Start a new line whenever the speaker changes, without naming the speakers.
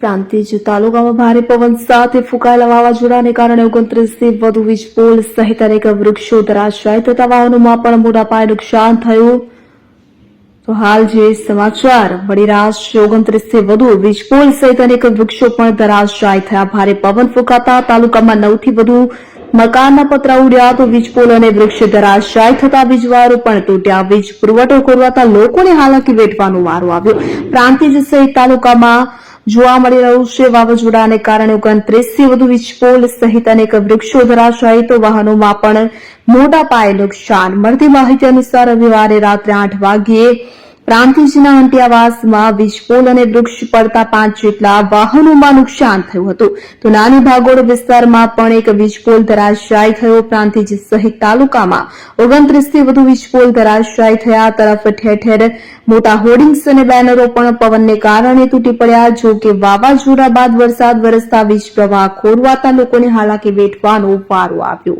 પ્રાંતિજ તાલુકામાં ભારે પવન સાથે ફૂંકાયેલા વાવાઝોડાને કારણે ઓગણત્રીસથી વધુ વીજ પોલ સહિત અનેક વૃક્ષો ધરાશાય થતા વાહનોમાં પણ મોટા પાયે નુકસાન થયું. તો હાલ જે સમાચાર મળી રહ્યા ઓગણત્રીસથી વધુ વીજ પોલ સહિત અનેક વૃક્ષો પણ ધરાશાય થયા. ભારે પવન ફૂંકાતા તાલુકામાં નવથી વધુ મકાનના પતરા ઉડ્યા તો વીજ પોલ અને વૃક્ષ ધરાશાય થતા વીજવારો પણ તૂટ્યા. વીજ પુરવઠો ખોરવાતા લોકોને હાલાકી વેઠવાનો વારો આવ્યો. પ્રાંતિજ સહિત તાલુકામાં જોવા મળી રહ્યું છે. વાવાઝોડાને કારણે ઓગણત્રીસથી વધુ વીજપોલ સહિત અનેક વૃક્ષો ધરાશાયી તો વાહનોમાં પણ મોટા પાયે નુકસાન. મળતી માહિતી અનુસાર રવિવારે રાત્રે આઠ વાગ્યે પ્રાંતિજના અંત્યાવાસમાં વીજપોલ અને વૃક્ષ પડતા પાંચ જેટલા વાહનોમાં નુકસાન થયું હતું. તો નાની ભાગોળ વિસ્તારમાં પણ એક વીજપોલ ધરાશાયી થયો. પ્રાંતિજ સહિત તાલુકામાં ઓગણત્રીસથી વધુ વીજપોલ ધરાશાયી થયા. તરફ ઠેર ઠેર મોટા હોર્ડિંગ્સ અને બેનરો પણ પવનને કારણે તૂટી પડ્યા. જો કે વાવાઝોડા બાદ વરસાદ વરસતા વીજ પ્રવાહ ખોરવાતા લોકોને હાલાકી વેઠવાનો વારો આવ્યો.